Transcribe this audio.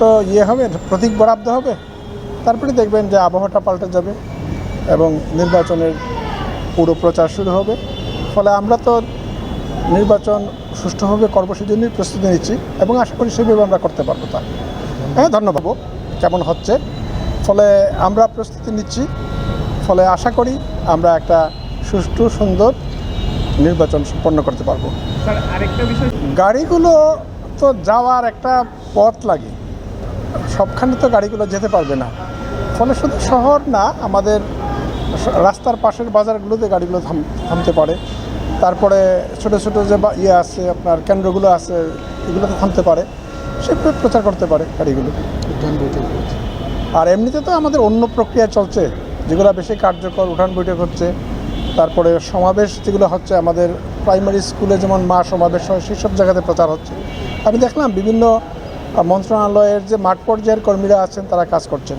তো ইয়ে হবে প্রতীক বরাদ্দ হবে। তারপরে দেখবেন যে আবহাওয়াটা পাল্টে যাবে এবং নির্বাচনের পুরো প্রচার শুরু হবে। ফলে আমরা তো নির্বাচন সুষ্ঠুভাবে কর্মসূচি নিয়ে প্রস্তুতি নিচ্ছি এবং আশা করি সেভাবে আমরা করতে পারব তা। হ্যাঁ ধন্যবাদ কেমন হচ্ছে? ফলে আমরা প্রস্তুতি নিচ্ছি। ফলে আশা করি আমরা একটা সুষ্ঠু সুন্দর নির্বাচন সম্পন্ন করতে পারব। স্যার আরেকটা বিষয় গাড়িগুলো তো যাওয়ার একটা পথ লাগে। সবখানে তো গাড়িগুলো যেতে পারবে না। ফলে শুধু শহর না, আমাদের রাস্তার পাশের বাজারগুলোতে গাড়িগুলো থাম, থামতে পারে। তারপরে ছোট ছোট যে ইয়ে আছে, আপনার কেন্দ্রগুলো আছে, এগুলোতে থামতে পারে। সেভাবে প্রচার করতে পারে গাড়িগুলো। উঠান বৈঠক আর এমনিতে তো আমাদের অন্য প্রক্রিয়া চলছে। যেগুলো বেশি কার্যকর, উঠান বৈঠক হচ্ছে। তারপরে সমাবেশ যেগুলো হচ্ছে, আমাদের প্রাইমারি স্কুলে যেমন মা সমাবেশ হয়, সেসব জায়গাতে প্রচার হচ্ছে। আমি দেখলাম বিভিন্ন মন্ত্রণালয়ের যে মাঠ পর্যায়ের কর্মীরা আছেন তারা কাজ করছেন।